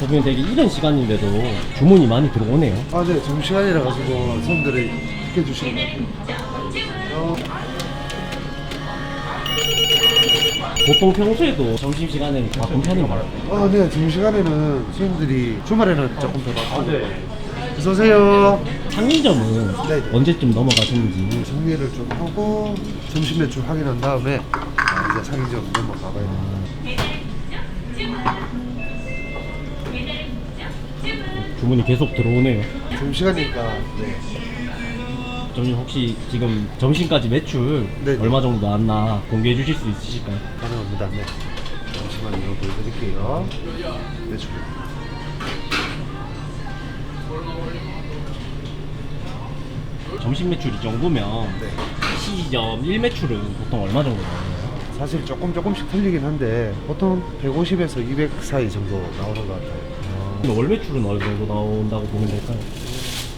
대표님 되게 이른 시간인데도 주문이 많이 들어오네요. 아, 네, 점심시간이라 가지고 손님들이 쉽게 주시는 것 같아요. 어, 보통 평소에도 점심시간에 바쁜 편인가요? 아, 네, 점심시간에는 손님들이 주말에는 조금 더 바쁘고. 어서 오세요. 상인점은 네. 언제쯤 넘어가시는지 정리를 좀 하고 점심 매출 확인한 다음에 아, 이제 상인점 넘어가봐야 됩니다. 주문이 계속 들어오네요. 점심시간이니까 네. 점심 혹시 지금 점심까지 매출 네. 얼마 정도 나왔나 공개해 주실 수 있으실까요? 가능합니다. 네. 잠시만요. 보여드릴게요. 매출. 점심 매출이 정도면 네. 시점 1매출은 보통 얼마 정도 나오나요? 사실 조금 조금씩 틀리긴 한데 보통 150에서 200 사이 정도 나오는 것 같아요. 근데 월 매출은 어느 정도 나온다고 보면 될까요?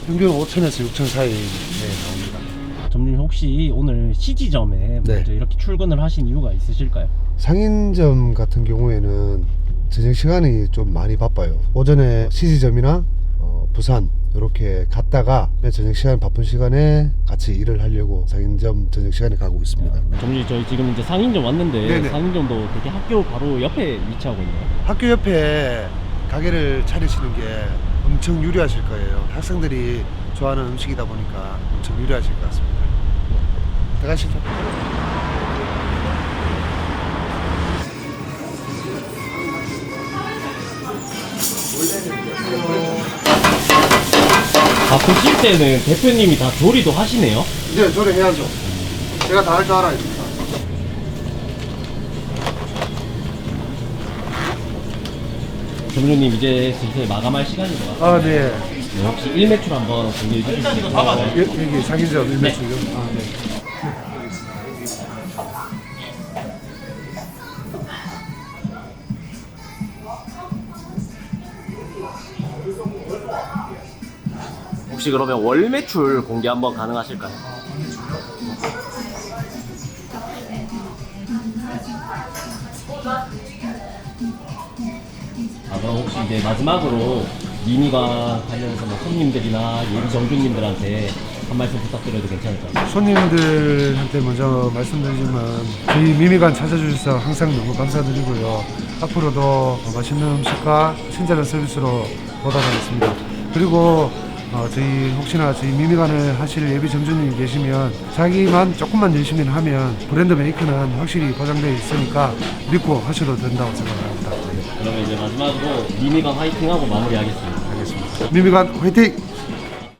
평균 5천에서 6천 사이 네, 나옵니다. 점님 혹시 오늘 CG점에 네. 먼저 이렇게 출근을 하신 이유가 있으실까요? 상인점 같은 경우에는 저녁 시간이 좀 많이 바빠요. 오전에 CG점이나 어, 부산 이렇게 갔다가 저녁 시간 바쁜 시간에 같이 일을 하려고 상인점 저녁 시간에 가고 있습니다. 점님 저희 지금 이제 상인점 왔는데 네네. 상인점도 되게 학교 바로 옆에 위치하고 있네요. 학교 옆에 가게를 차리시는 게 엄청 유리하실 거예요. 학생들이 좋아하는 음식이다 보니까 엄청 유리하실 것 같습니다. 들어가시죠. 바쁘실 때는 대표님이 다 조리도 하시네요. 이제 조리해야죠. 제가 다 할 줄 알아요. 점주님 이제 슬슬 마감할 시간인 것 같아요. 아, 네. 네, 혹시 1매출 한번 수 있을까요? 여, 여기 네. 일매출요? 아, 네. 혹시 그러면 월 매출 공개 한번 가능하실까요? 아 그럼 혹시 이제 마지막으로 미니가 관련해서 뭐 손님들이나 예비 정주님들한테 한 말씀 부탁드려도 괜찮을까요? 손님들한테 먼저 말씀드리지만 저희 미미관 찾아주셔서 항상 너무 감사드리고요. 앞으로도 맛있는 음식과 친절한 서비스로 보답하겠습니다. 그리고 어, 저희 혹시나 저희 미미관을 하실 예비 점주님이 계시면 자기만 조금만 열심히 하면 브랜드 메이크는 확실히 보장되어 있으니까 믿고 하셔도 된다고 생각합니다. 그러면 이제 마지막으로 미니가 화이팅하고 마무리하겠습니다. 알겠습니다. 미미관 화이팅!